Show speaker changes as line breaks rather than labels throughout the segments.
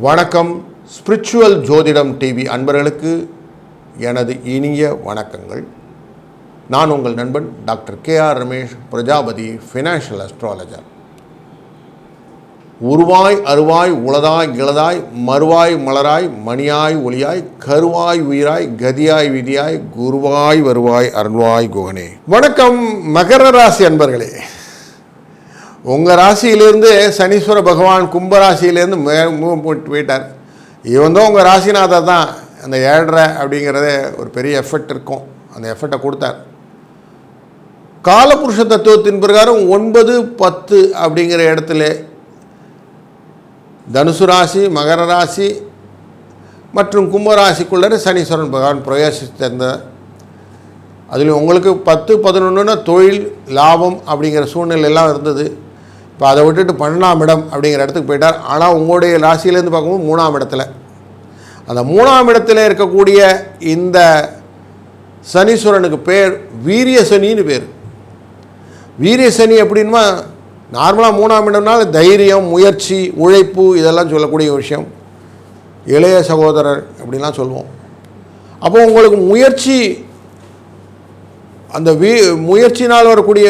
வணக்கம். ஸ்பிரிச்சுவல் ஜோதிடம் டிவி அன்பர்களுக்கு எனது இனிய வணக்கங்கள். நான் உங்கள் நண்பன் doctor K R Ramesh Prajapati financial astrologer உருவாய் அருவாய் உளதாய் இளதாய் மறுவாய் மலராய் மணியாய் ஒளியாய் கருவாய் உயிராய் கதியாய் விதியாய் குருவாய் வருவாய் அருள்வாய் குகனே. வணக்கம். மகர ராசி அன்பர்களே. உங்கள் ராசியிலேருந்து சனீஸ்வர பகவான் கும்பராசியிலேருந்து மே மூவ் போட்டு போயிட்டார். இவன் தான் உங்கள் ராசிநாதர் தான். அந்த ஏழரை அப்படிங்கிறதே ஒரு பெரிய எஃபெக்ட் இருக்கும். அந்த எஃபெக்டை கொடுத்தார். காலபுருஷ தத்துவத்தின் பிரகாரம் ஒன்பது பத்து அப்படிங்கிற இடத்துல தனுசு ராசி மகர ராசி மற்றும் கும்பராசிக்குள்ளே சனீஸ்வரன் பகவான் பிரவேசித்திருந்த அதில் உங்களுக்கு பத்து பதினொன்றுன்னா தொழில் லாபம் அப்படிங்கிற சூழ்நிலை எல்லாம் இருந்தது. இப்போ அதை விட்டுட்டு பன்னெண்டாம் இடம் அப்படிங்கிற இடத்துக்கு போயிட்டார். ஆனால் உங்களுடைய ராசியிலேருந்து பார்க்கும்போது மூணாம் இடத்துல. அந்த மூணாம் இடத்துல இருக்கக்கூடிய இந்த சனீஸ்வரனுக்கு பேர் வீரிய சனின்னு பேர். வீரிய சனி அப்படின்மா நார்மலாக மூணாம் இடம்னால தைரியம் முயற்சி உழைப்பு இதெல்லாம் சொல்லக்கூடிய விஷயம். இளைய சகோதரர் அப்படின்லாம் சொல்லுவோம். அப்போ உங்களுக்கு முயற்சி அந்த வீ முயற்சினால் வரக்கூடிய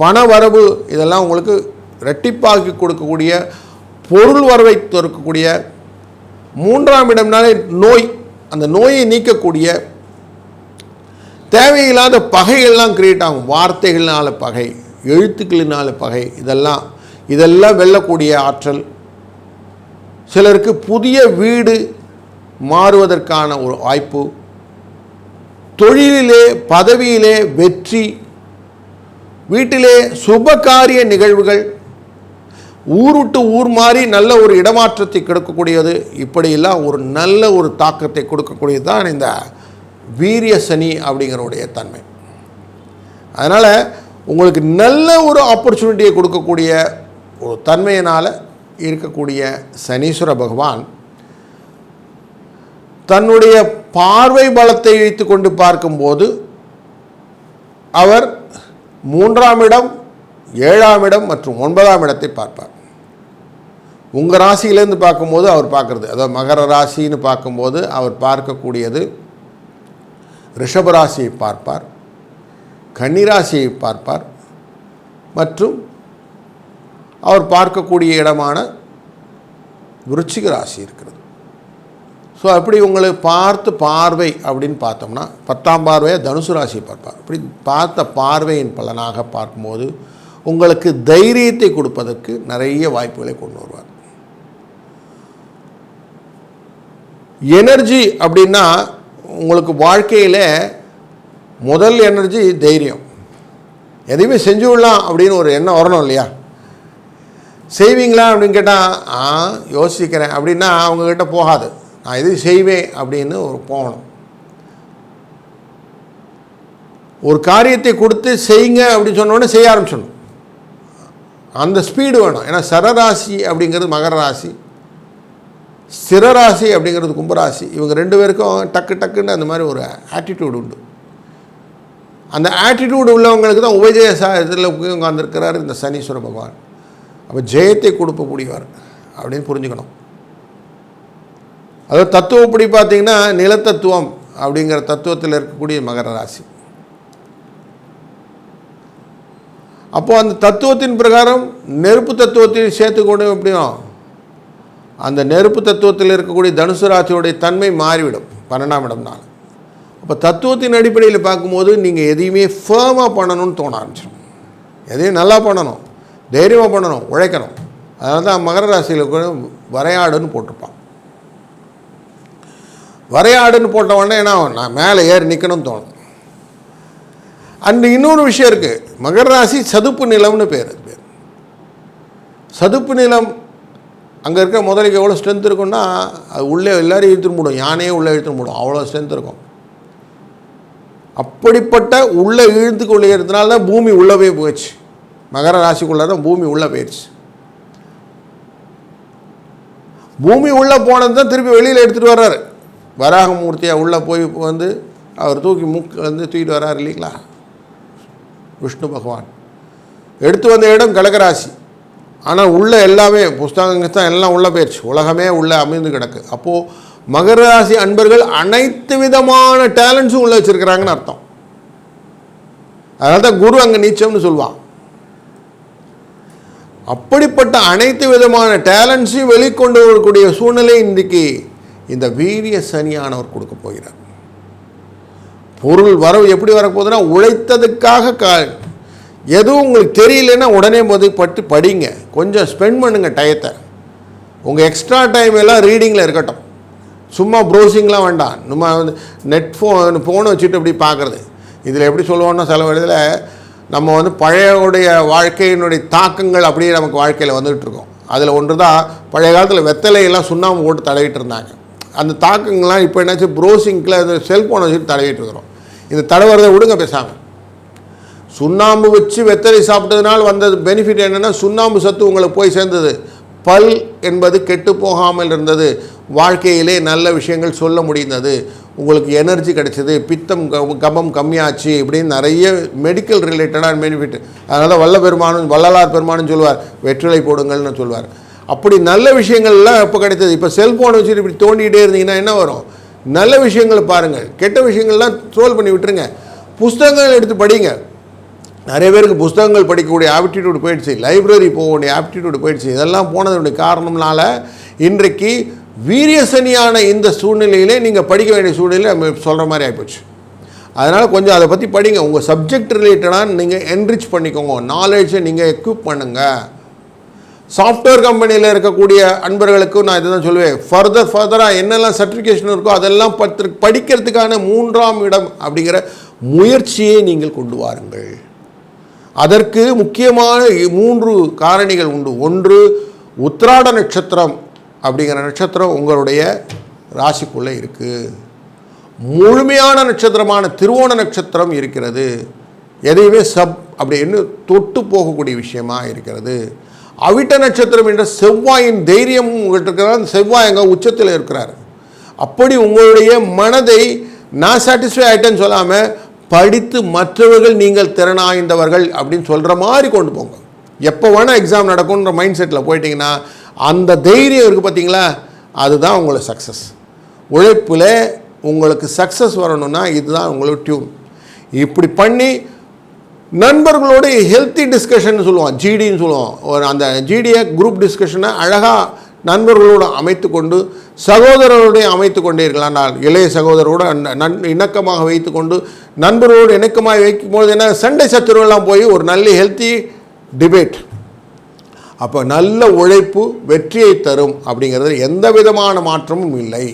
பண வரவு இதெல்லாம் உங்களுக்கு ரெட்டிப்பாக்கி கொடுக்கக்கூடிய பொருள் வரவை இருக்கக்கூடிய மூன்றாம் இடம்னாலே நோய். அந்த நோயை நீக்கக்கூடிய தேவையில்லாத பகைகள்லாம் கிரியேட் ஆகும். வார்த்தைகள்னால பகை எழுத்துக்களினால பகை இதெல்லாம் இதெல்லாம் வெல்லக்கூடிய ஆற்றல். சிலருக்கு புதிய வீடு மாறுவதற்கான ஒரு வாய்ப்பு. தொழிலிலே பதவியிலே வெற்றி. வீட்டிலே சுபகாரிய நிகழ்வுகள் ஊருட்டு ஊர் மாதிரி நல்ல ஒரு இடமாற்றத்தை கொடுக்கக்கூடியது இப்படியெல்லாம் ஒரு நல்ல ஒரு தாக்கத்தை கொடுக்கக்கூடியது தான் இந்த வீரிய சனி அப்படிங்கிறவுடைய தன்மை. அதனால் உங்களுக்கு நல்ல ஒரு ஆப்பர்ச்சுனிட்டியை கொடுக்கக்கூடிய ஒரு தன்மையினால் இருக்கக்கூடிய சனீஸ்வர பகவான் தன்னுடைய பார்வை பலத்தை வைத்து கொண்டு பார்க்கும்போது அவர் மூன்றாம் இடம் ஏழாம் இடம் மற்றும் ஒன்பதாம் இடத்தை பார்ப்பார். உங்கள் ராசியிலேருந்து பார்க்கும்போது அவர் பார்க்குறது. அதாவது மகர ராசின்னு பார்க்கும்போது அவர் பார்க்கக்கூடியது ரிஷபராசியை பார்ப்பார் கன்னிராசியை பார்ப்பார் மற்றும் அவர் பார்க்கக்கூடிய இடமான விருச்சிக ராசி இருக்கிறது. ஸோ அப்படி உங்களை பார்த்து பார்வை அப்படின்னு பார்த்தோம்னா பத்தாம் பார்வையை தனுசு ராசியை பார்ப்பார். அப்படி பார்த்த பார்வையின் பலனாக பார்க்கும்போது உங்களுக்கு தைரியத்தை கொடுப்பதற்கு நிறைய வாய்ப்புகளை கொண்டு வருவார். எனர்ஜி அப்படின்னா உங்களுக்கு வாழ்க்கையில் முதல் எனர்ஜி தைரியம். எதையுமே செஞ்சு விடலாம் அப்படின்னு ஒரு எண்ணம் வரணும் இல்லையா? செய்வீங்களா அப்படின்னு கேட்டால் ஆ யோசிக்கிறேன். அப்படின்னா அவங்கக்கிட்ட போகாது. நான் இது செய்வேன் அப்படின்னு ஒரு போகணும். ஒரு காரியத்தை கொடுத்து செய்யுங்க அப்படின்னு சொன்னோடனே செய்ய ஆரம்பிச்சிடணும். அந்த ஸ்பீடு வேணும். ஏன்னா சரராசி அப்படிங்கிறது மகர ராசி. சிரராசி அப்படிங்கிறது கும்பராசி. இவங்க ரெண்டு பேருக்கும் டக்கு டக்குன்னு அந்த மாதிரி ஒரு ஆட்டிடியூடு உண்டு. அந்த ஆட்டிடியூடு உள்ளவங்களுக்கு தான் உபஜய சா இதில் உட்காந்துருக்கிறார் இந்த சனீஸ்வர பகவான். அப்போ ஜெயத்தை கொடுக்கக்கூடியவர் அப்படின்னு புரிஞ்சுக்கணும். அதாவது தத்துவப்படி பார்த்தீங்கன்னா நிலத்தத்துவம் அப்படிங்கிற தத்துவத்தில் இருக்கக்கூடிய மகர ராசி. அப்போது அந்த தத்துவத்தின் பிரகாரம் நெருப்பு தத்துவத்தையும் சேர்த்துக்கொண்டு எப்படியும் அந்த நெருப்பு தத்துவத்தில் இருக்கக்கூடிய தனுசு ராசியோடைய தன்மை மாறிவிடும் பன்னெண்டாம் இடம்னால. அப்போ தத்துவத்தின் அடிப்படையில் பார்க்கும்போது நீங்கள் எதையுமே ஃபேமாக பண்ணணும்னு தோண ஆரம்பிச்சிடும். எதையும் நல்லா பண்ணணும் தைரியமாக பண்ணணும் உழைக்கணும். அதனால தான் மகர ராசியில் கூட வரையாடுன்னு போட்டிருப்பான். வரையாடுன்னு போட்ட உடனே என்ன நான் மேலே ஏறி நிற்கணும்னு தோணும். அண்டு இன்னொரு விஷயம் இருக்குது மகர ராசி சதுப்பு நிலம்னு பேர். அது பேர் சதுப்பு நிலம் அங்கே இருக்க முதலைக்கு எவ்வளோ ஸ்ட்ரென்த் இருக்கும்னா அது உள்ளே எல்லோரும் இழுத்துட்டு போடும். யானையே உள்ளே இழுத்துட்டு போடும். அவ்வளோ ஸ்ட்ரென்த் இருக்கும். அப்படிப்பட்ட உள்ளே இழுத்து கொள்ளையிறதுனால தான் பூமி உள்ளே போய் போயிடுச்சு. மகர ராசிக்குள்ளே தான் பூமி உள்ளே போயிடுச்சு. பூமி உள்ளே போனது தான் திருப்பி வெளியில் எடுத்துகிட்டு வர்றாரு. வராகமூர்த்தியாக உள்ளே போய் வந்து அவர் தூக்கி மூக்கு வந்து தூக்கிட்டு வர்றாரு இல்லைங்களா? விஷ்ணு பகவான். எடுத்து வந்த இடம் கடகராசி. ஆனால் உள்ள எல்லாமே புஸ்தகங்கள் தான் எல்லாம் உள்ள போயிடுச்சு உலகமே உள்ளே அமைந்து கிடக்கு. அப்போது மகர ராசி அன்பர்கள் அனைத்து விதமான டேலண்ட்ஸும் உள்ளே வச்சிருக்கிறாங்கன்னு அர்த்தம். அதனால தான் குரு அங்கே நீச்சம்னு சொல்லுவான் அப்படிப்பட்ட அனைத்து விதமான டேலண்ட்ஸையும் வெளிக்கொண்டு வரக்கூடிய சூழ்நிலை இன்றைக்கு இந்த வீரிய சனியானவர் கொடுக்க போகிறார். பொருள் வரவு எப்படி வரப்போகுதுன்னா உழைத்ததுக்காக கா எதுவும் உங்களுக்கு தெரியலன்னா உடனே போது பட்டு படிங்க. கொஞ்சம் ஸ்பெண்ட் பண்ணுங்கள் டயத்தை உங்கள் எக்ஸ்ட்ரா டைம் எல்லாம் ரீடிங்கில் இருக்கட்டும். சும்மா ப்ரௌசிங்லாம் வேண்டாம். நம்ம வந்து நெட் ஃபோன் ஃபோனை வச்சுட்டு அப்படி பார்க்குறது இதில் எப்படி சொல்லுவோன்னா சில இடத்துல நம்ம வந்து பழையோடைய வாழ்க்கையினுடைய தாக்கங்கள் அப்படியே நமக்கு வாழ்க்கையில் வந்துகிட்டு இருக்கோம். அதில் ஒன்று தான் பழைய காலத்தில் வெத்தலையெல்லாம் சுண்ணாம்பு போட்டு தடவிட்டு இருந்தாங்க. அந்த தாக்கங்கள்லாம் இப்போ என்னாச்சு ப்ரௌசிங்கில் அந்த செல்ஃபோனை வச்சுட்டு தடவிட்டு இருக்கிறோம். இந்த தடவுறதை விடுங்க பேசாமல் சுண்ணாம்பு வச்சு வெத்தலை சாப்பிட்டதுனால் வந்தது பெனிஃபிட் என்னென்னா சுண்ணாம்பு சத்து உங்களுக்கு போய் சேர்ந்தது. பல் என்பது கெட்டு போகாமல் இருந்தது. வாழ்க்கையிலே நல்ல விஷயங்கள் சொல்ல முடிந்தது. உங்களுக்கு எனர்ஜி கிடைச்சது பித்தம் க- கபம் கம்மியாச்சு இப்படின்னு நிறைய மெடிக்கல் ரிலேட்டடான பெனிஃபிட் அதனால் வல்ல பெருமானும் வள்ளலார் பெருமானும் சொல்லுவார் வெற்றிலை போடுங்கள்னு சொல்லுவார் அப்படி நல்ல விஷயங்கள்லாம் எப்போ கிடைத்தது? இப்போ செல்ஃபோனை வச்சுட்டு இப்படி தோண்டிகிட்டே இருந்தீங்கன்னா என்ன வரும்? நல்ல விஷயங்களை பாருங்கள் கெட்ட விஷயங்கள்லாம் ட்ரோல் பண்ணி விட்டுருங்க. புஸ்தகங்கள் எடுத்து படிங்க. நிறைய பேருக்கு புஸ்தகங்கள் படிக்கக்கூடிய ஆப்டிடியூடு போயிடுச்சு. லைப்ரரி போகக்கூடிய ஆப்டிடியூடு போயிடுச்சு. இதெல்லாம் போனதுடைய காரணம்னால இன்றைக்கு வீரியசனியான இந்த சூழ்நிலையிலே நீங்கள் படிக்க வேண்டிய சூழ்நிலை நம்ம சொல்கிற மாதிரி ஆகிப்போச்சு அதனால் கொஞ்சம் அதை பற்றி படிங்க. உங்கள் சப்ஜெக்ட் ரிலேட்டடாக நீங்கள் என்ரிச் பண்ணிக்கோங்க. நாலேஜை நீங்கள் எக்யூப் பண்ணுங்கள் சாஃப்ட்வேர் கம்பெனியில் இருக்கக்கூடிய அன்பர்களுக்கும் நான் இதை தான் சொல்லுவேன் ஃபர்தர் ஃபர்தராக என்னெல்லாம் சர்டிஃபிகேஷன் இருக்கோ அதெல்லாம் பத்து படிக்கிறதுக்கான மூன்றாம் இடம் அப்படிங்கிற முயற்சியை நீங்கள் கொண்டு வாருங்கள். அதற்கு முக்கியமான மூன்று காரணிகள் உண்டு. ஒன்று உத்திராட நட்சத்திரம் அப்படிங்கிற நட்சத்திரம் உங்களுடைய ராசிக்குள்ளே இருக்குது முழுமையான நட்சத்திரமான திருவோண நட்சத்திரம் இருக்கிறது. எதையுமே சப் அப்படின்னு தொட்டு போகக்கூடிய விஷயமாக இருக்கிறது. அவிட்ட நட்சத்திரம் என்ற செவ்வாயின் தைரியம் உங்கள்கிட்ட இருக்கிறார் அந்த செவ்வாய் அங்கே உச்சத்தில் இருக்கிறார். அப்படி உங்களுடைய மனதை நான் சாட்டிஸ்ஃபை ஆகிட்டேன்னு சொல்லாமல் படித்து மற்றவர்கள் நீங்கள் திறனாய்ந்தவர்கள் அப்படின்னு சொல்கிற மாதிரி கொண்டு போங்க. எப்போ வேணால் எக்ஸாம் நடக்கும்ன்ற மைண்ட் செட்டில் போயிட்டீங்கன்னா அந்த தைரியம் இருக்குது பார்த்தீங்களா அதுதான் உங்களுக்கு சக்ஸஸ் உழைப்பில் உங்களுக்கு சக்ஸஸ் வரணும்னா இதுதான் உங்களுக்கு டியூன் இப்படி பண்ணி நண்பர்களோட ஹெல்த்தி டிஸ்கஷன் சொல்லுவோம். ஜிடின்னு சொல்லுவோம். ஒரு அந்த ஜிடியை குரூப் டிஸ்கஷனை அழகாக நண்பர்களோடு அமைத்து கொண்டு சகோதரரோடு அமைத்து கொண்டே இருக்கலாம் நான் இளைய சகோதரோடு நன் இணக்கமாக வைத்து கொண்டு நண்பர்களோடு இணக்கமாக வைக்கும்போது என்ன சண்டை சத்துருவெல்லாம் போய் ஒரு நல்ல ஹெல்த்தி டிபேட் அப்போ நல்ல உழைப்பு வெற்றியை தரும் அப்படிங்கிறது எந்த விதமான மாற்றமும் இல்லை.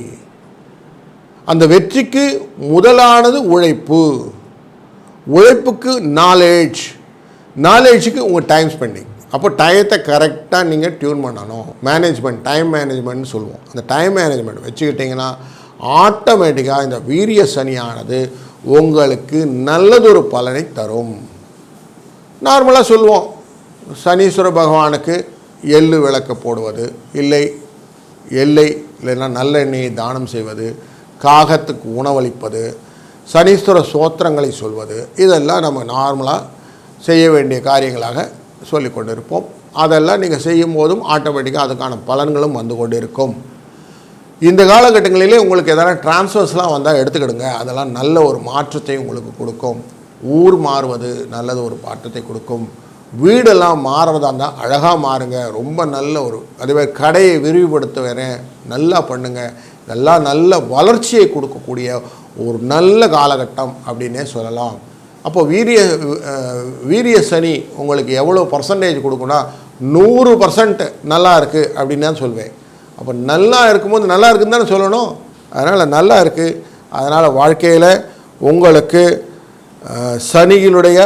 அந்த வெற்றிக்கு முதலானது உழைப்பு. உழைப்புக்கு நாலேஜ் நாலேஜுக்கு உங்கள் டைம் ஸ்பெண்டிங் அப்போ டயத்தை கரெக்டாக நீங்கள் டியூன் பண்ணணும். மேனேஜ்மெண்ட் டைம் மேனேஜ்மெண்ட்னு சொல்லுவோம். அந்த டைம் மேனேஜ்மெண்ட் வச்சுக்கிட்டிங்கன்னா ஆட்டோமேட்டிக்காக இந்த வீரிய சனியானது உங்களுக்கு நல்லதொரு பலனை தரும். நார்மலாக சொல்லுவோம். சனீஸ்வர பகவானுக்கு எள்ளு விளக்கு போடுவது இல்லை எல்லை இல்லைன்னா நல்லெண்ணெயை தானம் செய்வது காகத்துக்கு உணவளிப்பது சனீஸ்வர சோத்திரங்களை சொல்வது இதெல்லாம் நம்ம நார்மலாக செய்ய வேண்டிய காரியங்களாக சொல்லிக் கொண்டிருப்போம். அதெல்லாம் நீங்கள் செய்யும் போதும் ஆட்டோமேட்டிக்காக அதுக்கான பலன்களும் வந்து கொண்டு இருக்கும் இந்த காலகட்டங்களிலே உங்களுக்கு எதனா டிரான்ஸ்ஃபர்ஸ்லாம் வந்தால் எடுத்துக்கிடுங்க. அதெல்லாம் நல்ல ஒரு மாற்றத்தை உங்களுக்கு கொடுக்கும். ஊர் மாறுவது நல்லது ஒரு மாற்றத்தை கொடுக்கும். வீடெல்லாம் மாறுறதா இருந்தால் அழகாக மாறுங்க. ரொம்ப நல்ல ஒரு அதுவே கடையை விரிவுபடுத்த வரேன் நல்லா பண்ணுங்கள் இதெல்லாம் நல்ல வளர்ச்சியை கொடுக்கக்கூடிய ஒரு நல்ல காலகட்டம் அப்படின்னே சொல்லலாம். அப்போ வீரிய வீரிய சனி உங்களுக்கு எவ்வளோ பர்சன்டேஜ் கொடுக்குன்னா நூறு பர்சன்ட் நல்லா இருக்குது அப்படின்னு தான் சொல்வேன். அப்போ நல்லா இருக்கும்போது நல்லா இருக்குன்னு தானே சொல்லணும்? அதனால் நல்லா இருக்குது அதனால் வாழ்க்கையில் உங்களுக்கு சனியினுடைய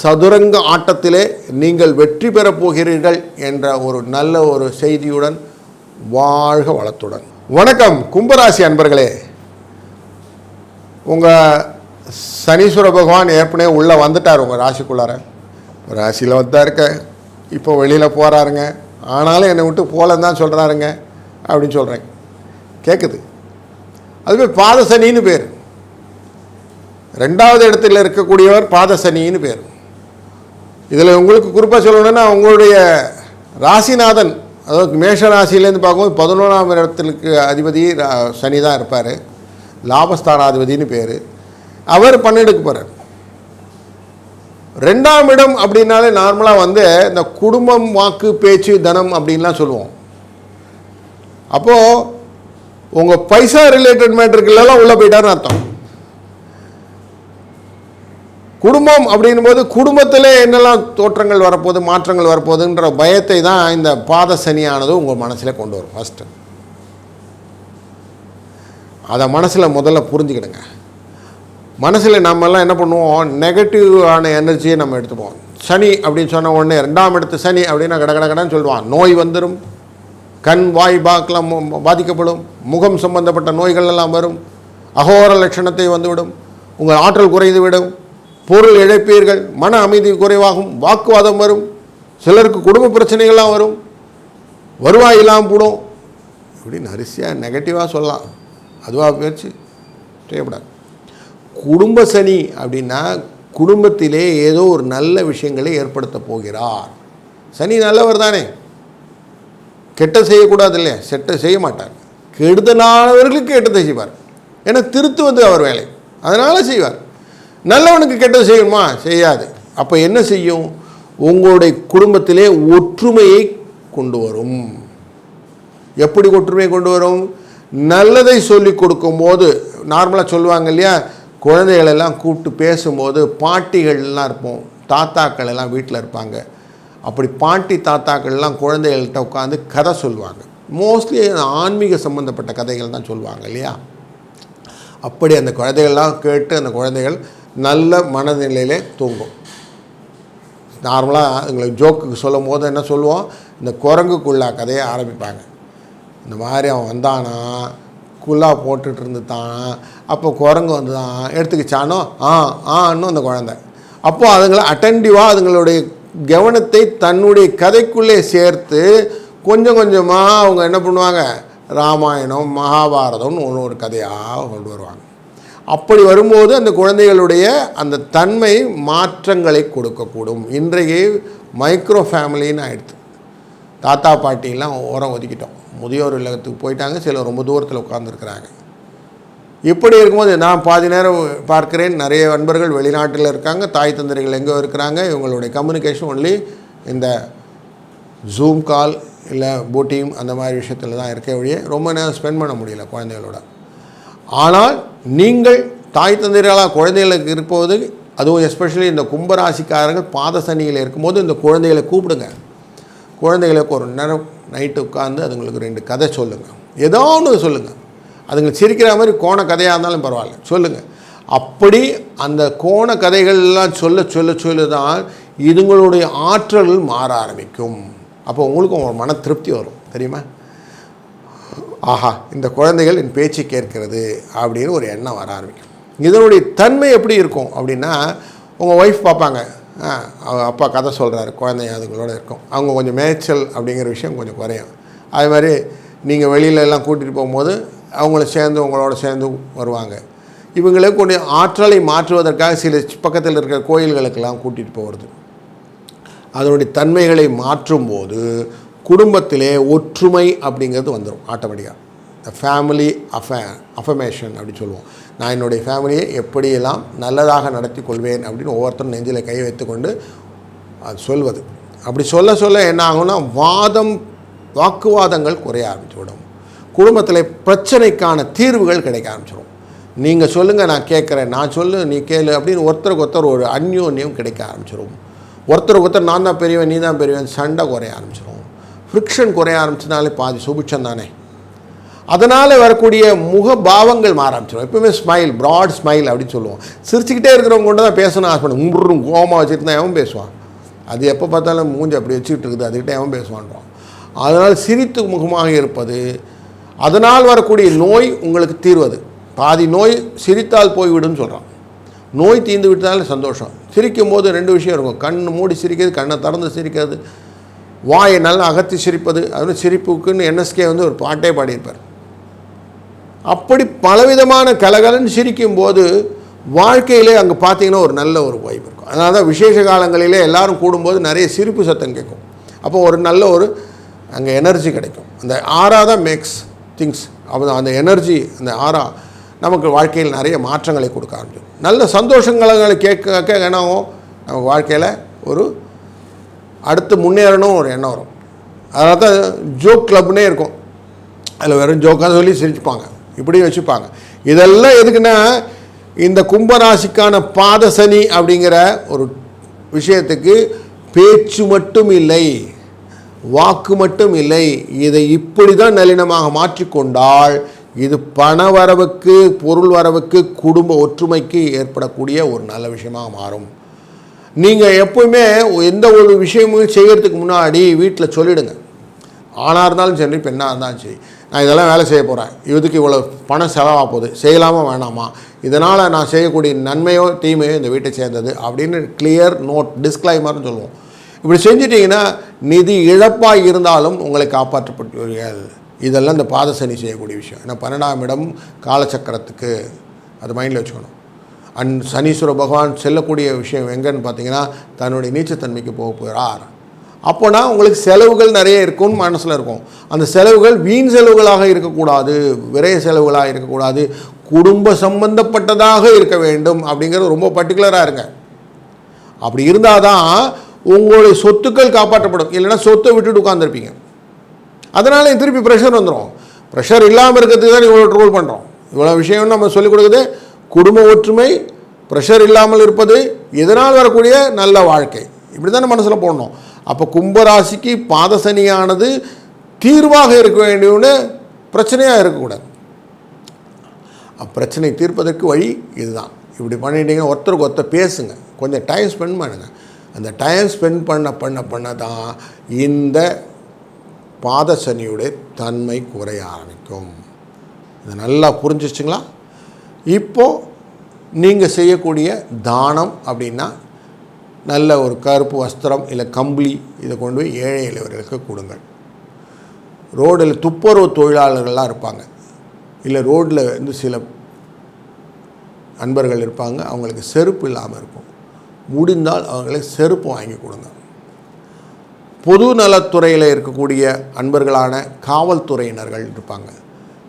சதுரங்க ஆட்டத்திலே நீங்கள் வெற்றி பெறப் போகிறீர்கள் என்ற ஒரு நல்ல ஒரு செய்தியுடன் வாழ்க வளத்துடன். வணக்கம் கும்பராசி அன்பர்களே. உங்கள் சனீஸ்வர பகவான் ஏற்கனவே உள்ளே வந்துட்டார் உங்கள் ராசிக்குள்ளார. ராசியில் வந்தா இருக்க. இப்போ வெளியில் போகிறாருங்க ஆனாலும் என்னை விட்டு போகலன்னு தான் சொல்கிறாருங்க அப்படின்னு சொல்கிறேன் கேட்குது அதுவே பாதசனின்னு பேர். ரெண்டாவது இடத்துல இருக்கக்கூடியவர் பாதசனின்னு பேர். இதில் உங்களுக்கு குறிப்பாக சொல்லணும்னா உங்களுடைய ராசிநாதன் அதாவது மேஷ ராசியிலேருந்து பார்க்கும்போது பதினொன்றாம் இடத்துக்கு அதிபதி ரா- சனி தான் இருப்பார். லாபஸ்தானாதிபதினு பேர். அவர் பன்னெண்டுக்கு போகிறார் ரெண்டாம் இடம் அப்படின்னாலே நார்மலாக வந்து இந்த குடும்பம் வாக்கு பேச்சு தனம் அப்படின்லாம் சொல்லுவோம். அப்போது உங்கள் பைசா ரிலேட்டட் மேட்ருக்குலாம் உள்ளே போயிட்டார்னு அர்த்தம். குடும்பம் அப்படின்னும் போது குடும்பத்திலே என்னெல்லாம் தோற்றங்கள் வரப்போகுது மாற்றங்கள் வரப்போகுதுன்ற பயத்தை தான் இந்த பாத சனியானது உங்கள் மனசில் கொண்டு வரும். ஃபஸ்ட்டு அதை மனசில் முதல்ல புரிஞ்சுக்கிடுங்க. மனசில் நம்மெல்லாம் என்ன பண்ணுவோம்? நெகட்டிவான எனர்ஜியை நம்ம எடுத்துப்போம். சனி அப்படின்னு சொன்ன உடனே ரெண்டாம் இடத்து சனி அப்படின்னா கட கட கடன்னு சொல்லுவான். நோய் வந்துடும் கண் வாய் பாக்கெலாம் பாதிக்கப்படும். முகம் சம்பந்தப்பட்ட நோய்கள் எல்லாம் வரும். அகோர லட்சணத்தை வந்துவிடும். உங்கள் ஆற்றல் குறைந்து விடும். பொருள் இழப்பீர்கள். மன அமைதி குறைவாகும். வாக்குவாதம் வரும். சிலருக்கு குடும்ப பிரச்சனைகள்லாம் வரும். வருவாய் இல்லாமல் போடும். இப்படி அரிசியாக நெகட்டிவாக சொல்லலாம். அதுவாக முயற்சி? செய்யக்கூடாது. குடும்ப சனி அப்படின்னா குடும்பத்திலே ஏதோ ஒரு நல்ல விஷயங்களை ஏற்படுத்த போகிறார். சனி நல்லவர் தானே. கெட்ட செய்யக்கூடாது இல்லையா செட்ட செய்ய மாட்டார். கெடுதலானவர்களுக்கு கெட்டதை செய்வார். ஏன்னா திருத்துவது அவர் வேலை. அதனால் செய்வார். நல்லவனுக்கு கெட்டது செய்யணுமா? செய்யாது. அப்போ என்ன செய்யும்? உங்களுடைய குடும்பத்திலே ஒற்றுமையை கொண்டு வரும். எப்படி ஒற்றுமை கொண்டு வரும்? நல்லதை சொல்லி கொடுக்கும்போது நார்மலாக சொல்லுவாங்க இல்லையா? குழந்தைகள் எல்லாம் கூப்பிட்டு பேசும்போது பாட்டிகள்லாம் இருப்போம். தாத்தாக்கள் எல்லாம் வீட்டில் இருப்பாங்க. அப்படி பாட்டி தாத்தாக்கள்லாம் குழந்தைகள்கிட்ட உட்காந்து கதை சொல்லுவாங்க. மோஸ்ட்லி ஆன்மீக சம்மந்தப்பட்ட கதைகள் தான் சொல்லுவாங்க இல்லையா? அப்படி அந்த குழந்தைகள்லாம் கேட்டு அந்த குழந்தைகள் நல்ல மனநிலையிலே தூங்கும். நார்மலாக எங்களுக்கு ஜோக்குக்கு சொல்லும் போது என்ன சொல்லுவோம்? இந்த குரங்குக்குள்ளா கதையை ஆரம்பிப்பாங்க. இந்த மாதிரி அவன் வந்தானா? குல்லா போட்டுட்டு இருந்துட்டான் அப்போ குரங்கு வந்து தான் எடுத்துக்கிச்சானோ ஆ ஆன்னு அந்த குழந்தை. அப்போது அதுங்களை அட்டன்டிவாக அதுங்களுடைய கவனத்தை தன்னுடைய கதைக்குள்ளே சேர்த்து கொஞ்சம் கொஞ்சமாக அவங்க என்ன பண்ணுவாங்க? ராமாயணம் மகாபாரதம்னு ஒன்று ஒரு கதையாக கொண்டு வருவாங்க. அப்படி வரும்போது அந்த குழந்தைகளுடைய அந்த தன்மை மாற்றங்களை கொடுக்கக்கூடும். இன்றைய மைக்ரோ ஃபேமிலின்னு ஆயிடுது. தாத்தா பாட்டிலாம் உரம் ஒதுக்கிட்டோம். முதியோர் இல்லத்துக்கு போயிட்டாங்க சிலர் ரொம்ப தூரத்தில் உட்காந்துருக்குறாங்க இப்படி இருக்கும்போது நான் பாதி நேரம் பார்க்கிறேன் நிறைய நண்பர்கள் வெளிநாட்டில் இருக்காங்க தாய் தந்திரிகள் எங்கே இருக்கிறாங்க இவங்களுடைய கம்யூனிகேஷன் ஒன்லி இந்த ஜூம் கால் இல்லை போட்டிங் அந்த மாதிரி விஷயத்தில் தான் இருக்க வழியே ரொம்ப நேரம் ஸ்பெண்ட் பண்ண முடியல குழந்தைகளோட. ஆனால் நீங்கள் தாய் தந்திரிகளாக குழந்தைகளுக்கு இருப்போது அதுவும் எஸ்பெஷலி இந்த கும்பராசிக்காரர்கள் பாத சனியில் இருக்கும்போது இந்த குழந்தைகளை கூப்பிடுங்க. குழந்தைகளுக்கு ஒரு நேரம் நைட்டு உட்காந்து அதுங்களுக்கு ரெண்டு கதை சொல்லுங்கள் ஏதோ ஒன்று சொல்லுங்கள் அதுங்க சிரிக்கிற மாதிரி கோண கதையாக இருந்தாலும் பரவாயில்ல. சொல்லுங்கள் அப்படி அந்த கோண கதைகள்லாம் சொல்ல சொல்ல சொல்ல தான் இதுங்களுடைய ஆற்றல்கள் மாற ஆரம்பிக்கும். அப்போ உங்களுக்கும் ஒரு மன திருப்தி வரும். தெரியுமா? ஆஹா இந்த குழந்தைகள் என் பேச்சு கேட்கிறது அப்படின்னு ஒரு எண்ணம் வர ஆரம்பிக்கும். இதனுடைய தன்மை எப்படி இருக்கும் அப்படின்னா உங்கள் ஒய்ஃப் பார்ப்பாங்க. அப்பா கதை சொல்கிறாரு குழந்தைங்க அதுங்களோட இருக்கும். அவங்க கொஞ்சம் மேய்ச்சல் அப்படிங்கிற விஷயம் கொஞ்சம் குறையும். அது மாதிரி நீங்கள் வெளியில எல்லாம் கூட்டிகிட்டு போகும்போது அவங்கள சேர்ந்து உங்களோட சேர்ந்து வருவாங்க. இவங்களே கொஞ்சம் ஆற்றலை மாற்றுவதற்காக சில பக்கத்தில் இருக்கிற கோயில்களுக்கெல்லாம் கூட்டிகிட்டு போகிறது அதனுடைய தன்மைகளை மாற்றும்போது குடும்பத்திலே ஒற்றுமை அப்படிங்கிறது வந்துடும் ஆட்டோமேட்டிக்காக ஃபேமிலி அஃப அஃபமேஷன் அப்படின்னு சொல்லுவோம். நான் என்னுடைய ஃபேமிலியை எப்படியெல்லாம் நல்லதாக நடத்தி கொள்வேன் அப்படின்னு ஒவ்வொருத்தரும் நெஞ்சில் கை வைத்துக்கொண்டு அது சொல்வது. அப்படி சொல்ல சொல்ல என்ன ஆகும்னா வாதம் வாக்குவாதங்கள் குறைய ஆரம்பிச்சுவிடும். குடும்பத்தில் பிரச்சனைக்கான தீர்வுகள் கிடைக்க ஆரம்பிச்சிடும் நீங்கள் சொல்லுங்கள் நான் கேட்குறேன் நான் சொல்லு நீ கேளு அப்படின்னு ஒருத்தருக்கு ஒருத்தர் ஒரு அந்யோன்யம் கிடைக்க ஆரம்பிச்சிடும் ஒருத்தருக்கு ஒருத்தர் நான் தான் பெரியவன் நீ தான் பெரியவன் சண்டை குறைய ஆரம்பிச்சிடும் ஃப்ரிக்ஷன் குறைய ஆரம்பிச்சதுனாலே பாதி சுபிட்சம் தானே. அதனால் வரக்கூடிய முக பாவங்கள் மாற ஆரம்பிச்சிடும் எப்பவுமே ஸ்மைல் ப்ராட் ஸ்மைல் அப்படின்னு சொல்லுவோம். சிரிச்சுக்கிட்டே இருக்கிறவங்க கொண்டு தான் பேசணும் ஆசைப்படும் உம்ரும் கோமா வச்சுட்டு தான் எவன் பேசுவான்? அது எப்போ பார்த்தாலும் மூஞ்சி அப்படி வச்சுக்கிட்டு இருக்குது அதுக்கிட்ட எவன் பேசுவான்றான் அதனால் சிரித்து முகமாக இருப்பது அதனால் வரக்கூடிய நோய் உங்களுக்கு தீர்வது. பாதி நோய் சிரித்தால் போய்விடும்னு சொல்கிறான் நோய் தீர்ந்து விட்டாலே சந்தோஷம். சிரிக்கும் போது ரெண்டு விஷயம் இருக்கும். கண் மூடி சிரிக்கிறது கண்ணை திறந்து சிரிக்கிறது வாயை நல்லா அகத்தி சிரிப்பது. அதுவும் சிரிப்புக்குன்னு என்எஸ்கே வந்து ஒரு பாட்டே பாடியிருப்பார். அப்படி பலவிதமான கலகலன்னு சிரிக்கும்போது வாழ்க்கையிலே அங்கே பார்த்தீங்கன்னா ஒரு நல்ல ஒரு வாய்ப்பு இருக்கும். அதனால தான் விசேஷ காலங்களிலே எல்லாரும் கூடும்போது நிறைய சிரிப்பு சத்தம் கேட்கும். அப்போ ஒரு நல்ல ஒரு அங்கே எனர்ஜி கிடைக்கும். அந்த ஆறா தான் மேக்ஸ் திங்ஸ் அப்போ அந்த எனர்ஜி அந்த ஆறா நமக்கு வாழ்க்கையில் நிறைய மாற்றங்களை கொடுக்க ஆரம்பிக்கும். நல்ல சந்தோஷங்களை கேட்க கேட்க என்ன நமக்கு வாழ்க்கையில் ஒரு அடுத்து முன்னேறணும் ஒரு எண்ணம் வரும். அதனால தான் ஜோக் கிளப்னே இருக்கும். அதில் வெறும் ஜோக்காக சொல்லி சிரிச்சுப்பாங்க. இப்படி வச்சுப்பாங்க. இதெல்லாம் எதுக்குன்னா இந்த கும்பராசிக்கான பாதசனி அப்படிங்கிற ஒரு விஷயத்துக்கு பேச்சு மட்டும் இல்லை வாக்கு மட்டும் இல்லை இதை இப்படி தான் நளினமாக மாற்றிக்கொண்டால் இது பண வரவுக்கு பொருள் வரவுக்கு குடும்ப ஒற்றுமைக்கு ஏற்படக்கூடிய ஒரு நல்ல விஷயமாக மாறும். நீங்கள் எப்பவுமே எந்த ஒரு விஷயமும் செய்கிறதுக்கு முன்னாடி வீட்டில் சொல்லிடுங்க. ஆணாக இருந்தாலும் சரி பெண்ணாக இருந்தாலும் சரி. நான் இதெல்லாம் வேலை செய்ய போகிறேன் இதுக்கு இவ்வளோ பணம் செலவாக போகுது. செய்யலாமா வேணாமா? இதனால் நான் செய்யக்கூடிய நன்மையோ தீமையோ இந்த வீட்டை சேர்ந்தது அப்படின்னு கிளியர் நோட் டிஸ்க்ளைமர்னு சொல்லுவோம். இப்படி செஞ்சிட்டிங்கன்னா நிதி இழப்பாக இருந்தாலும் உங்களை காப்பாற்றப்பட்டு இதெல்லாம் இந்த பாதசனி செய்யக்கூடிய விஷயம். ஏன்னா பன்னெண்டாம் இடம் காலச்சக்கரத்துக்கு. அது மைண்டில் வச்சுக்கணும். அண்ட் சனீஸ்வர பகவான் செல்லக்கூடிய விஷயம் எங்கன்னு பார்த்தீங்கன்னா தன்னுடைய நீச்சத்தன்மைக்கு போக போகிறார் அப்போனா உங்களுக்கு செலவுகள் நிறைய இருக்கும்னு மனசில் இருக்கும். அந்த செலவுகள் வீண் செலவுகளாக இருக்கக்கூடாது விரைய செலவுகளாக இருக்கக்கூடாது குடும்ப சம்பந்தப்பட்டதாக இருக்க வேண்டும் அப்படிங்கிறது ரொம்ப பர்டிகுலராக இருங்க. அப்படி இருந்தால் தான் உங்களுடைய சொத்துக்கள் காப்பாற்றப்படும். இல்லைன்னா சொத்தை விட்டுட்டு உட்காந்துருப்பீங்க அதனால திருப்பி ப்ரெஷர் வந்துடும் ப்ரெஷர் இல்லாமல் இருக்கிறதுக்கு தான் இவ்வளோ ட்ரோல் பண்ணுறோம் இவ்வளோ விஷயம் நம்ம சொல்லிக் கொடுக்குது. குடும்ப ஒற்றுமை ப்ரெஷர் இல்லாமல் இருப்பது இதனால் வரக்கூடிய நல்ல வாழ்க்கை. இப்படி தானே மனசில் போடணும். அப்போ கும்பராசிக்கு பாதசனியானது தீர்வாக இருக்க வேண்டியன்னு பிரச்சனையாக இருக்கக்கூடாது. பிரச்சனை தீர்ப்பதற்கு வழி இதுதான். இப்படி பண்ணிட்டீங்கன்னா ஒருத்தருக்கு ஒருத்தர் பேசுங்க. கொஞ்சம் டைம் ஸ்பெண்ட் பண்ணுங்கள் அந்த டைம் ஸ்பெண்ட் பண்ண பண்ண பண்ண தான் இந்த பாதசனியுடைய தன்மை குறைய ஆரம்பிக்கும். இது நல்லா புரிஞ்சிச்சுங்களா இப்போது நீங்கள் செய்யக்கூடிய தானம் அப்படின்னா நல்ல ஒரு கருப்பு வஸ்திரம் இல்லை கம்பளி இதை கொண்டு போய் ஏழை இளைவர்களுக்கு கொடுங்கள். ரோடில் துப்புரவு தொழிலாளர்கள்லாம் இருப்பாங்க. இல்லை ரோட்டில் வந்து சில அன்பர்கள் இருப்பாங்க. அவங்களுக்கு செருப்பு இல்லாமல் இருக்கும். முடிந்தால் அவங்களுக்கு செருப்பு வாங்கி கொடுங்க. பொது நலத்துறையில் இருக்கக்கூடிய அன்பர்களான காவல்துறையினர்கள் இருப்பாங்க.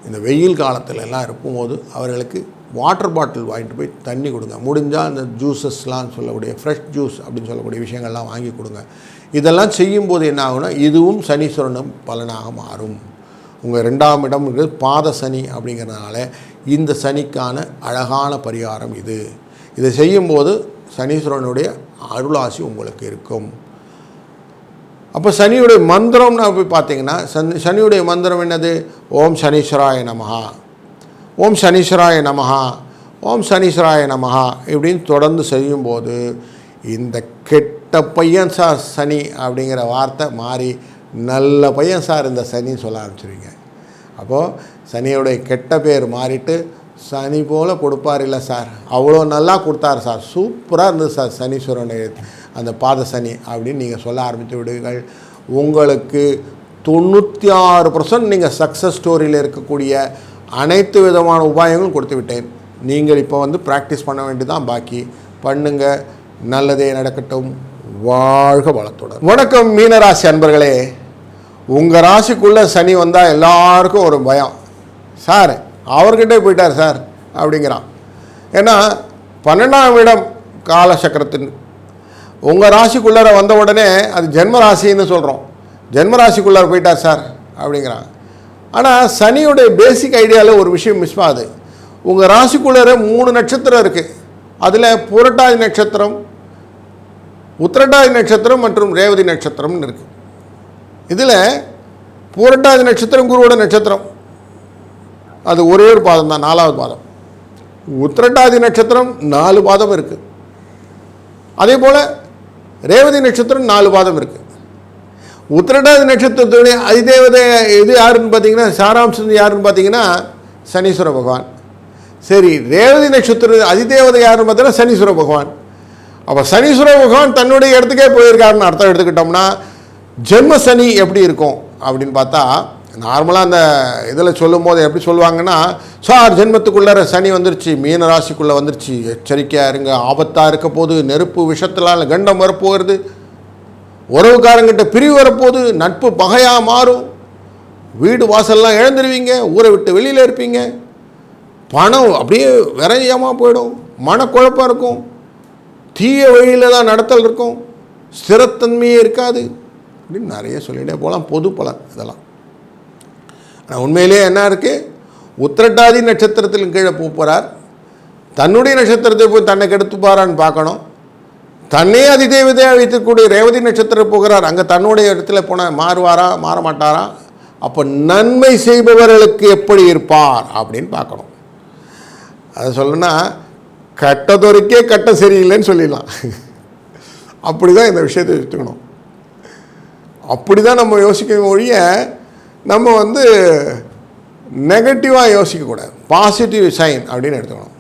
இந்த வெயில் காலத்திலெல்லாம் இருக்கும்போது அவர்களுக்கு வாட்டர் பாட்டில் வாங்கிட்டு போய் தண்ணி கொடுங்க. முடிஞ்சால் அந்த ஜூஸஸ்லாம் சொல்லக்கூடிய ஃப்ரெஷ் ஜூஸ் அப்படின்னு சொல்லக்கூடிய விஷயங்கள்லாம் வாங்கி கொடுங்க. இதெல்லாம் செய்யும்போது என்ன ஆகுனா இதுவும் சனீஸ்வரனும் பலனாக மாறும். உங்கள் ரெண்டாம் இடம் பாத சனி அப்படிங்கிறதுனால இந்த சனிக்கான அழகான பரிகாரம் இது. இதை செய்யும்போது சனீஸ்வரனுடைய அருளாசி உங்களுக்கு இருக்கும். அப்போ சனியுடைய மந்திரம்னு போய் பார்த்தீங்கன்னா சன் சனியுடைய மந்திரம் என்னது? ஓம் சனீஸ்வராய நமகா ஓம் சனீஸ்வராய நமகா ஓம் சனீஸ்வராய நமகா இப்படின்னு தொடர்ந்து செய்யும்போது இந்த கெட்ட பையன் சார் சனி அப்படிங்கிற வார்த்தை மாறி நல்ல பையன் சார் இந்த சனின்னு சொல்ல ஆரம்பிச்சிருவீங்க. அப்போது சனியோடைய கெட்ட பேர் மாறிட்டு சனி போல் கொடுப்பார் இல்லை சார் அவ்வளோ நல்லா கொடுத்தாரு சார் சூப்பராக இருந்தது சார் சனீஸ்வரனுடைய அந்த பாத சனி அப்படின்னு நீங்கள் சொல்ல ஆரம்பித்து விடுங்கள். உங்களுக்கு தொண்ணூற்றி ஆறு பர்சன்ட் நீங்கள் சக்ஸஸ் ஸ்டோரியில் இருக்கக்கூடிய அனைத்து விதமான உபாயங்களும் கொடுத்து விட்டேன். நீங்கள் இப்போ வந்து ப்ராக்டிஸ் பண்ண வேண்டியதான் பாக்கி. பண்ணுங்க. நல்லதே நடக்கட்டும். வாழ்க வளத்துடன். வணக்கம் மீனராசி அன்பர்களே. உங்கள் ராசிக்குள்ளே சனி வந்தால் எல்லாருக்கும் ஒரு பயம். சார் அவர்கிட்டே போயிட்டார் சார் அப்படிங்கிறான். ஏன்னா பன்னெண்டாம் இடம் காலசக்கரத்தின். உங்கள் ராசிக்குள்ளார வந்த உடனே அது ஜென்ம ராசின்னு சொல்கிறோம் ஜென்ம ராசிக்குள்ளார போயிட்டார் சார் அப்படிங்கிறான். ஆனால் சனியுடைய பேசிக் ஐடியாவில் ஒரு விஷயம் மிஸ் ஆகுது. உங்கள் ராசிக்குள்ளே மூணு நட்சத்திரம் இருக்குது அதில் புரட்டாதி நட்சத்திரம் உத்திரட்டாதி நட்சத்திரம் மற்றும் ரேவதி நட்சத்திரம்னு இருக்குது இதில் பூரட்டாதி நட்சத்திரம் குருவோட நட்சத்திரம். அது ஒரே ஒரு பாதம் தான் நாலாவது பாதம். உத்திரட்டாதி நட்சத்திரம் நாலு பாதம் இருக்குது அதே போல் ரேவதி நட்சத்திரம் நாலு பாதம் இருக்குது உத்திரட்டாதி நட்சத்திரத்துடைய அதிதேவதை இது யாருன்னு பார்த்தீங்கன்னா சாராம்சம் யாருன்னு பார்த்தீங்கன்னா சனீஸ்வர பகவான். சரி ரேவதி நட்சத்திர அதிதேவதை யாருன்னு பார்த்தீங்கன்னா சனீஸ்வர பகவான். அப்போ சனீஸ்வர பகவான் தன்னுடைய இடத்துக்கே போயிருக்காருன்னு அர்த்தம் எடுத்துக்கிட்டோம்னா ஜென்ம சனி எப்படி இருக்கும் அப்படின்னு பார்த்தா நார்மலாக அந்த இதில் சொல்லும் போது எப்படி சொல்லுவாங்கன்னா சார் ஜென்மத்துக்குள்ளார சனி வந்துருச்சு மீன ராசிக்குள்ளே வந்துருச்சு எச்சரிக்கையாக இருங்க ஆபத்தாக இருக்க போது நெருப்பு விஷத்தினால் கண்டம் வரப்போகிறது உறவுக்காரங்கிட்ட பிரிவு வரப்போது நட்பு பகையாக மாறும். வீடு வாசல்லாம் இழந்துருவீங்க ஊரை விட்டு வெளியில் இருப்பீங்க. பணம் அப்படியே விரையமாக போயிடும். மனக்குழப்பம் இருக்கும். தீய வழியில் தான் நடத்தல் இருக்கும். ஸ்திரத்தன்மையே இருக்காது. அப்படின்னு நிறைய சொல்லிட்டே போகலாம். பொது பலன் இதெல்லாம். ஆனால் உண்மையிலே என்ன இருக்குது உத்திரட்டாதி நட்சத்திரத்தின் கீழே போகிறார் தன்னுடைய நட்சத்திரத்தை போய் தன்னை கெடுத்துப்பாரான்னு பார்க்கணும். தன்னே அதிதேவதையாக வைத்திருக்கக்கூடிய ரேவதி நட்சத்திரம் போகிறார். அங்கே தன்னுடைய இடத்துல போன மாறுவாரா மாற மாட்டாரா அப்போ நன்மை செய்பவர்களுக்கு எப்படி இருப்பார் அப்படின்னு பார்க்கணும். அதை சொல்லணும்னா கட்டதொருக்கே கட்ட சரியில்லைன்னு சொல்லிடலாம். அப்படி தான் இந்த விஷயத்தை எடுத்துக்கணும். அப்படி தான் நம்ம யோசிக்க ஒழிய நம்ம வந்து நெகட்டிவாக யோசிக்கக்கூடாது. பாசிட்டிவ் சைன் அப்படின்னு எடுத்துக்கணும்.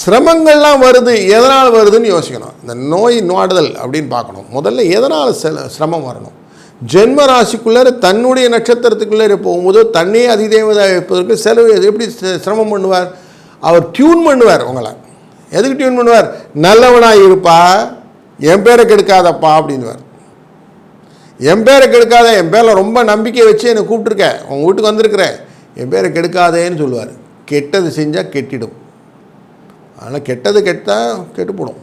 சிரமங்கள்லாம் வருது எதனால் வருதுன்னு யோசிக்கணும். இந்த நோய் நோடுதல் அப்படின்னு பார்க்கணும். முதல்ல எதனால் சில சிரமம் வரணும்? ஜென்ம ராசிக்குள்ளே தன்னுடைய நட்சத்திரத்துக்குள்ளே போகும்போது தன்னே அதிதேவதாக இருப்பதற்கு செலவு எப்படி சிரமம் பண்ணுவார்? அவர் டியூன் பண்ணுவார் உங்களை. எதுக்கு டியூன் பண்ணுவார்? நல்லவனாக இருப்பா என் பேரை கெடுக்காதப்பா அப்படின்வார் என் பேரை கெடுக்காத என் பேரில் ரொம்ப நம்பிக்கை வச்சு என்னை கூப்பிட்ருக்க உங்கள் வீட்டுக்கு வந்திருக்கிறேன் என் பேரை கெடுக்காதேன்னு சொல்லுவார். கெட்டது செஞ்சால் கெட்டிடும். அதனால் கெட்டது கெட்டால் கெட்டுப்படும்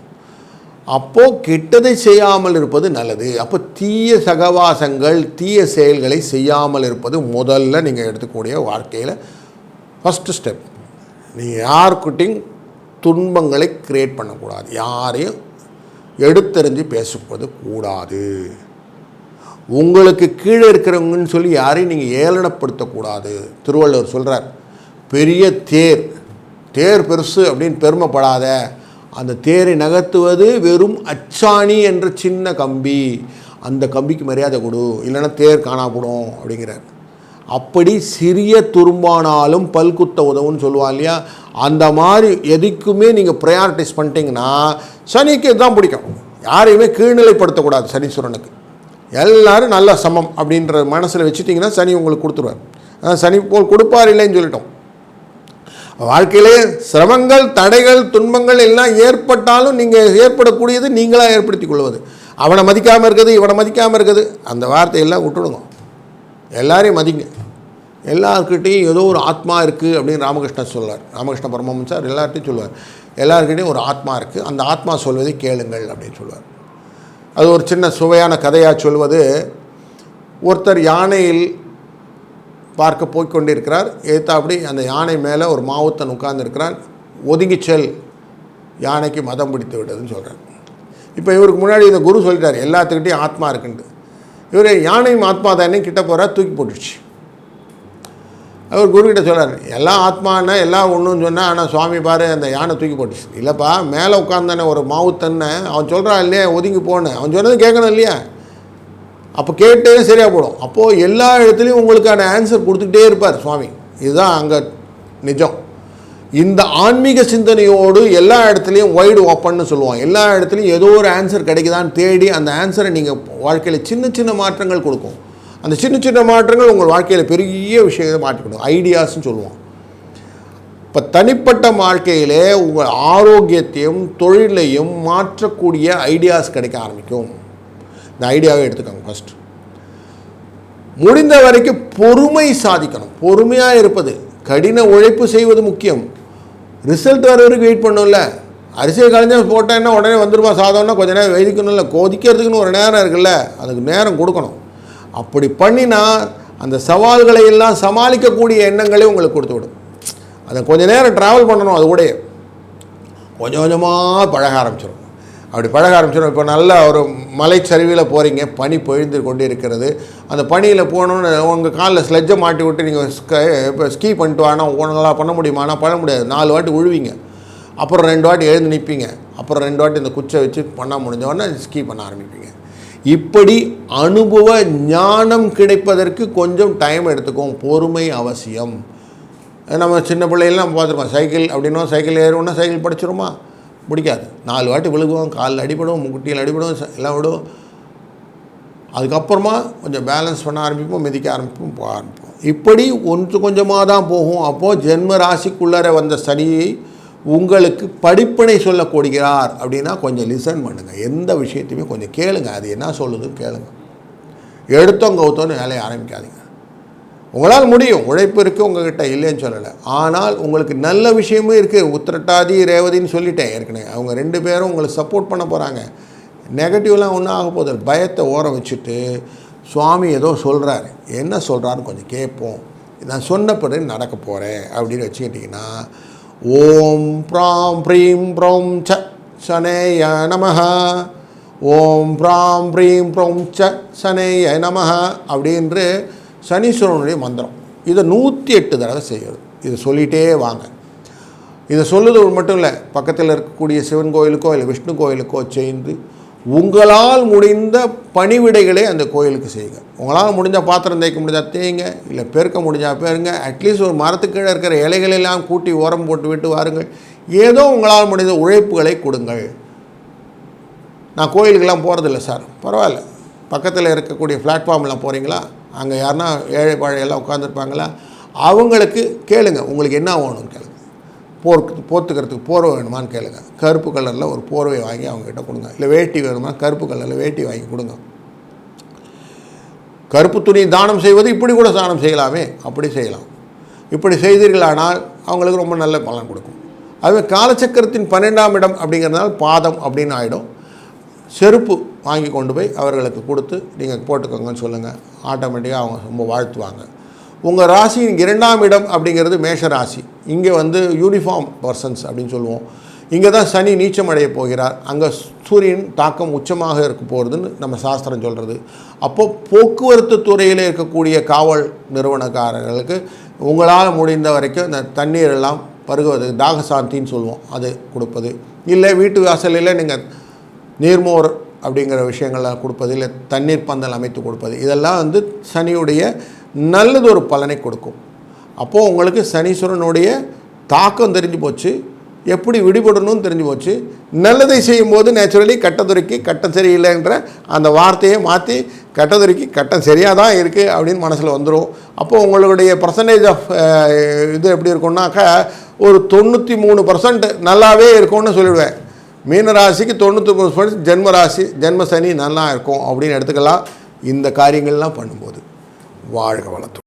அப்போது கெட்டதை செய்யாமல் இருப்பது நல்லது. அப்போ தீய சகவாசங்கள் தீய செயல்களை செய்யாமல் இருப்பது முதல்ல நீங்கள் எடுத்துக்கூடிய வாழ்க்கையில் ஃபஸ்ட்டு ஸ்டெப் நீங்கள் யாருக்கிட்டையும் துன்பங்களை கிரியேட் பண்ணக்கூடாது. யாரையும் எடுத்தெறிஞ்சு பேசப்பது கூடாது. உங்களுக்கு கீழே இருக்கிறவங்கன்னு சொல்லி யாரையும் நீங்கள் ஏளனப்படுத்தக்கூடாது. திருவள்ளுவர் சொல்கிறார் பெரிய தேர் தேர் பெருசு அப்படின்னு பெருமைப்படாத. அந்த தேரை நகர்த்துவது வெறும் அச்சாணி என்ற சின்ன கம்பி. அந்த கம்பிக்கு மரியாதை கொடு. இல்லைன்னா தேர் காணாப்படும் அப்படிங்கிறார். அப்படி சிறிய துரும்பானாலும் பல்குத்த உதவுன்னு சொல்லுவாள் இல்லையா? அந்த மாதிரி எதுக்குமே நீங்கள் ப்ரையாரிட்டைஸ் பண்ணிட்டீங்கன்னா சனிக்கு தான் பிடிக்கும். யாரையுமே கீழ்நிலைப்படுத்தக்கூடாது சனீஸ்வரனுக்கு. எல்லாரும் நல்ல சமம் அப்படின்ற மனசில் வச்சுட்டிங்கன்னா சனி உங்களுக்கு கொடுத்துருவார். சனி போல் கொடுப்பார் இல்லைன்னு சொல்லிட்டோம். வாழ்க்கையிலே சிரமங்கள் தடைகள் துன்பங்கள் எல்லாம் ஏற்பட்டாலும் நீங்கள் ஏற்படக்கூடியது நீங்களாக ஏற்படுத்தி கொள்வது. அவனை மதிக்காமல் இருக்குது இவனை மதிக்காமல் இருக்குது. அந்த வார்த்தையெல்லாம் விட்டுடுங்க. எல்லாரையும் மதிங்க. எல்லாருக்கிட்டையும் ஏதோ ஒரு ஆத்மா இருக்குது அப்படின்னு ராமகிருஷ்ணன் சொல்வார். ராமகிருஷ்ண பரமஹம்சார் எல்லார்ட்டையும் சொல்லுவார் எல்லாருக்கிட்டையும் ஒரு ஆத்மா இருக்குது அந்த ஆத்மா சொல்வதை கேளுங்கள் அப்படின்னு சொல்லுவார் அது ஒரு சின்ன சுவையான கதையாக சொல்வது ஒருத்தர் யானையில் பார்க்க போய்கொண்டிருக்கிறார் ஏத்தாப்படி அந்த யானை மேலே ஒரு மாவுத்தன் உட்கார்ந்துருக்கிறான். ஒதுங்கி செல். யானைக்கு மதம் பிடித்து விட்டதுன்னு சொல்கிறார் இப்போ இவருக்கு முன்னாடி இந்த குரு சொல்லிட்டார் எல்லாத்துக்கிட்டையும் ஆத்மா இருக்குன்ட்டு. இவர் யானையும் ஆத்மா தானே கிட்ட போகிறார் தூக்கி போட்டுடுச்சு. அவர் குருக்கிட்ட சொல்கிறார் எல்லாம் ஆத்மானா எல்லாம் ஒன்றுன்னு சொன்னால் ஆனால் சுவாமி பாரு அந்த யானை தூக்கி போட்டுச்சு. இல்லைப்பா மேலே உட்காந்தானே ஒரு மாவுத்தன்ன அவன் சொல்கிறான் இல்லையா ஒதுங்கி போனேன். அவன் சொன்னது கேட்கணும் இல்லையா? அப்போ கேட்டே சரியாக போடும். அப்போது எல்லா இடத்துலையும் உங்களுக்கான ஆன்சர் கொடுத்துக்கிட்டே இருப்பார் சுவாமி. இதுதான் அங்கே நிஜம். இந்த ஆன்மீக சிந்தனையோடு எல்லா இடத்துலையும் வைடு ஓப்பன்னு சொல்லுவோம். எல்லா இடத்துலையும் ஏதோ ஒரு ஆன்சர் கிடைக்குதான்னு தேடி அந்த ஆன்சரை நீங்கள் வாழ்க்கையில் சின்ன சின்ன மாற்றங்கள் கொடுக்கும். அந்த சின்ன சின்ன மாற்றங்கள் உங்கள் வாழ்க்கையில் பெரிய விஷயத்தை மாற்றிக்கணும் ஐடியாஸ்னு சொல்லுவோம். இப்போ தனிப்பட்ட வாழ்க்கையிலே உங்கள் ஆரோக்கியத்தையும் தொழிலையும் மாற்றக்கூடிய ஐடியாஸ் கிடைக்க ஆரம்பிக்கும். இந்த ஐடியாவே எடுத்துக்கோங்க ஃபஸ்ட் முடிந்த வரைக்கும் பொறுமை சாதிக்கணும். பொறுமையாக இருப்பது. கடின உழைப்பு செய்வது முக்கியம். ரிசல்ட் வர வரைக்கும் வெயிட் பண்ணணும்ல. அரிசியை கலைஞ்சா போட்டேன்னா உடனே வந்துருமா சாதம்னா கொஞ்ச நேரம் வெயிக்கணும்ல கொதிக்கிறதுக்குன்னு ஒரு நேரம் இருக்குல்ல. அதுக்கு நேரம் கொடுக்கணும். அப்படி பண்ணினா அந்த சவால்களை எல்லாம் சமாளிக்கக்கூடிய எண்ணங்களே உங்களுக்கு கொடுத்து விடும். அதை கொஞ்சம் நேரம் ட்ராவல் பண்ணணும் அது கூட கொஞ்சம் கொஞ்சமாக பழக ஆரம்பிச்சிடும் அப்படி பழக ஆரம்பிச்சிடும் இப்போ நல்ல ஒரு மலைச்சரிவில் போகிறீங்க பனி பொழிந்து கொண்டு இருக்கிறது அந்த பனியில் போகணுன்னு உங்கள் காலில் ஸ்லெட்ஜை மாட்டி விட்டு நீங்கள் இப்போ ஸ்கீ பண்ணிட்டு வானா உங்களால் பண்ண முடியுமானா பண்ண முடியாது. நாலு வாட்டி விழுவீங்க அப்புறம் ரெண்டு வாட்டி எழுந்து நிற்பீங்க அப்புறம் ரெண்டு வாட்டி இந்த குச்சை வச்சு பண்ண முடிஞ்ச உடனே ஸ்கீ பண்ண ஆரம்பிப்பீங்க. இப்படி அனுபவ ஞானம் கிடைப்பதற்கு கொஞ்சம் டைம் எடுத்துக்கும் பொறுமை அவசியம். நம்ம சின்ன பிள்ளைகள்லாம் பார்த்துருக்கோம் சைக்கிள் அப்படின்னா சைக்கிள் ஏறுவோம்னா சைக்கிள் படிச்சிருமா? பிடிக்காது. நாலு வாட்டி விழுகுவோம் காலில் அடிபடும் முட்டியில் அடிபடும் எல்லாம் விடும். அதுக்கப்புறமா கொஞ்சம் பேலன்ஸ் பண்ண ஆரம்பிப்போம் மிதிக்க ஆரம்பிப்போம் போக ஆரம்பிப்போம். இப்படி ஒன்று கொஞ்சமாக தான் போகும். அப்போது ஜென்ம ராசிக்குள்ளார வந்த சனியை உங்களுக்கு படிப்பினை சொல்ல கொடுக்கிறார் அப்படின்னா கொஞ்சம் லிசன் பண்ணுங்கள் எந்த விஷயத்தையுமே கொஞ்சம் கேளுங்க. அது என்ன சொல்லுதுன்னு கேளுங்க. எடுத்தோம் கவுத்தோன்னு வேலையை ஆரம்பிக்காதீங்க. உங்களால் முடியும். உழைப்பு இருக்குது உங்ககிட்ட இல்லைன்னு சொல்லலை. ஆனால் உங்களுக்கு நல்ல விஷயமும் இருக்குது உத்திரட்டாதி ரேவதின்னு சொல்லிட்டேன் ஏற்கனவே. அவங்க ரெண்டு பேரும் உங்களுக்கு சப்போர்ட் பண்ண போகிறாங்க நெகட்டிவ்லாம் ஒன்றும் ஆக போகுது பயத்தை ஓரம் வச்சுட்டு சுவாமி ஏதோ சொல்கிறாரு என்ன சொல்கிறாருன்னு கொஞ்சம் கேட்போம். நான் சொன்ன பிறகு நடக்க போகிறேன் அப்படின்னு வச்சுக்கிட்டிங்கன்னா ஓம் ப்ராம் ப்ரீம் ப்ரோம் ச சனேய நமஹ. ஓம் ப்ராம் ப்ரீம் ப்ரோம் ச சனேய நமஹ அப்படின்று சனீஸ்வரனுடைய மந்திரம். இதை நூற்றி எட்டு தடவை செய்யுது இதை சொல்லிகிட்டே வாங்க. இதை சொல்லுது மட்டும் இல்லை பக்கத்தில் இருக்கக்கூடிய சிவன் கோயிலுக்கோ இல்லை விஷ்ணு கோயிலுக்கோ சேர்ந்து உங்களால் முடிந்த பணிவிடைகளை அந்த கோயிலுக்கு செய்யுங்க. உங்களால் முடிஞ்சால் பாத்திரம் தேய்க்க முடிஞ்சால் தேய்ங்க இல்லை பெருக்க முடிஞ்சால் பேருங்க அட்லீஸ்ட் ஒரு மரத்துக்கீழே இருக்கிற இலைகளெல்லாம் கூட்டி ஓரம் போட்டு விட்டு வாருங்கள். ஏதோ உங்களால் முடிந்த உழைப்புகளை கொடுங்கள். நான் கோயிலுக்கெல்லாம் போகிறதில்ல சார். பரவாயில்ல. பக்கத்தில் இருக்கக்கூடிய பிளாட்ஃபார்ம்லாம் போகிறீங்களா அங்கே யாருன்னா ஏழை பாழையெல்லாம் உட்காந்துருப்பாங்களா அவங்களுக்கு கேளுங்க. உங்களுக்கு என்ன வேணும்னு கேளுங்க. போர் போர்த்துக்கிறதுக்கு போர்வை வேணுமான்னு கேளுங்க. கருப்பு கலரில் ஒரு போர்வை வாங்கி அவங்ககிட்ட கொடுங்க. இல்லை வேட்டி வேணுமா கருப்பு கலரில் வேட்டி வாங்கி கொடுங்க. கருப்பு துணி தானம் செய்வது இப்படி கூட தானம் செய்யலாமே. அப்படி செய்யலாம். இப்படி செய்தீர்களானால் அவங்களுக்கு ரொம்ப நல்ல பலன் கொடுக்கும். அதுவே காலச்சக்கரத்தின் பன்னெண்டாம் இடம் அப்படிங்கிறதுனால பாதம் அப்படின்னு ஆகிடும் செருப்பு வாங்கி கொண்டு போய் அவர்களுக்கு கொடுத்து நீங்கள் போட்டுக்கோங்கன்னு சொல்லுங்கள் ஆட்டோமேட்டிக்காக அவங்க ரொம்ப வாழ்த்துவாங்க. உங்கள் ராசியின் இரண்டாம் இடம் அப்படிங்கிறது மேஷ ராசி. இங்கே வந்து யூனிஃபார்ம் பர்சன்ஸ் அப்படின்னு சொல்லுவோம். இங்கே தான் சனி நீச்சம் அடைய போகிறார். அங்கே சூரியன் தாக்கம் உச்சமாக இருக்க போகிறதுன்னு நம்ம சாஸ்திரம் சொல்கிறது அப்போது போக்குவரத்து துறையில் இருக்கக்கூடிய காவல் நிறுவனக்காரர்களுக்கு உங்களால் முடிந்த வரைக்கும் இந்த தண்ணீர் எல்லாம் பருகுவது தாகசாந்தின்னு சொல்லுவோம். அது கொடுப்பது. இல்லை வீட்டு வாசலில் நீங்கள் நீர்மோர் அப்படிங்கிற விஷயங்கள்லாம் கொடுப்பது இல்லை தண்ணீர் பந்தல் அமைத்து கொடுப்பது. இதெல்லாம் வந்து சனியுடைய நல்லது ஒரு பலனை கொடுக்கும். அப்போது உங்களுக்கு சனீஸ்வரனுடைய தாக்கம் தெரிஞ்சு போச்சு. எப்படி விடுபடணும்னு தெரிஞ்சு போச்சு. நல்லதை செய்யும்போது நேச்சுரலி கட்டத்துறைக்கு கட்டம் சரியில்லைன்ற அந்த வார்த்தையை மாற்றி கட்டதுரைக்கு கட்டம் சரியாக தான் இருக்குது அப்படின்னு மனசில் வந்துடும் அப்போது உங்களுடைய பர்சன்டேஜ் ஆஃப் இது எப்படி இருக்கும்னாக்கா ஒரு தொண்ணூற்றி மூணு பர்சன்ட் நல்லாவே இருக்கும்னு சொல்லிடுவேன். மீன ராசிக்கு தொண்ணூற்றி மூணு பர்சன்ட் ஜென்ம ராசி ஜென்ம சனி நல்லா இருக்கும் அப்படின்னு எடுத்துக்கலாம். இந்த காரியங்கள்லாம் பண்ணும்போது வாழ்க வளர்த்து